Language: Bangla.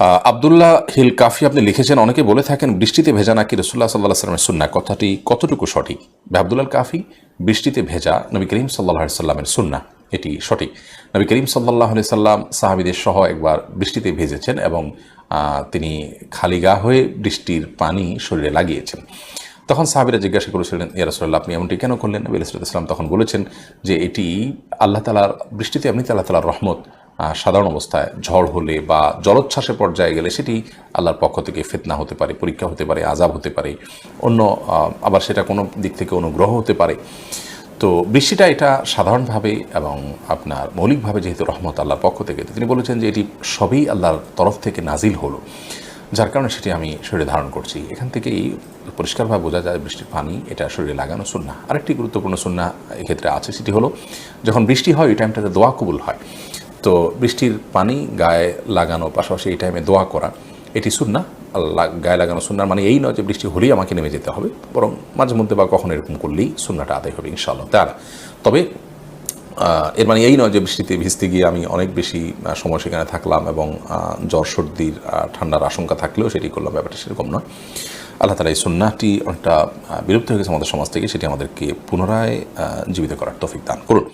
আবদুল্লাহ হিল কাফি আপনি লিখেছেন, অনেকে বলে থাকেন বৃষ্টিতে ভেজা নাকি রসুল্লাহ সাল্লাহ সাল্লামের সুন্না কথাটি কতটুকু সঠিক? আবদুল্লাহ কাফি, বৃষ্টিতে ভেজা নবী করিম সাল্লাহ সাল্লামের সুন্না এটি সঠিক। নবী করিম সাল্লাহ সাল্লাম সাহাবিদের সহ একবার বৃষ্টিতে ভেজেছেন এবং তিনি খালি গা হয়ে বৃষ্টির পানি শরীরে লাগিয়েছেন। তখন সাহাবিরা জিজ্ঞাসা করেছিলেন, ইয়া রসুল্লাহ আপনি এমনটি কেন করলেন? নবী আলাইসালাম তখন বলেছেন যে, এটি আল্লাহ তালার বৃষ্টিতে এমনিতে আল্লাহ তালার রহমত সাধারণ অবস্থায় ঝড় হলে বা জলোচ্ছ্বাসের পর্যায়ে গেলে সেটি আল্লাহর পক্ষ থেকে ফেতনা হতে পারে, পরীক্ষা হতে পারে আজাব হতে পারে। অন্য আবার সেটা কোনো দিক থেকে অনুগ্রহ হতে পারে। তো বৃষ্টিটা এটা সাধারণভাবে এবং আপনার মৌলিকভাবে যেহেতু রহমত আল্লাহর পক্ষ থেকে তিনি বলেছেন যে এটি সবই আল্লাহর তরফ থেকে নাজিল হলো। যার কারণে সেটি আমি শরীরে ধারণ করছি। এখান থেকেই পরিষ্কারভাবে বোঝা যায় বৃষ্টির পানি, এটা শরীরে লাগানো সুন্না আরেকটি গুরুত্বপূর্ণ সুন্না এক্ষেত্রে আছে, সেটি হলো, যখন বৃষ্টি হয়, ওই টাইমটাতে দোয়া কবুল হয়। তো বৃষ্টির পানি গায়ে লাগানো পাশাপাশি এই টাইমে দোয়া করা, এটি সুন্না আল্লাহ গায়ে লাগানো সুন্নার মানে এই নয় যে বৃষ্টি হলেই আমাকে নেমে যেতে হবে, বরং মাঝে মধ্যে বা কখনো এরকম করলেই সুন্নাটা আদায় হবে ইনশাআল্লাহ তার তবে এর মানে এই নয় যে বৃষ্টিতে ভিজতে গিয়ে আমি অনেক বেশি সময় সেখানে থাকলাম এবং জ্বর, সর্দির ঠান্ডার আশঙ্কা থাকলেও সেটি করলাম, ব্যাপারটা সেরকম নয়। আল্লাহ তালা এই সুন্নাটি অনেকটা বিলুপ্ত হয়ে গেছে আমাদের সমাজ থেকে, সেটি আমাদেরকে পুনরায় জীবিত করার তৌফিক দান করুন।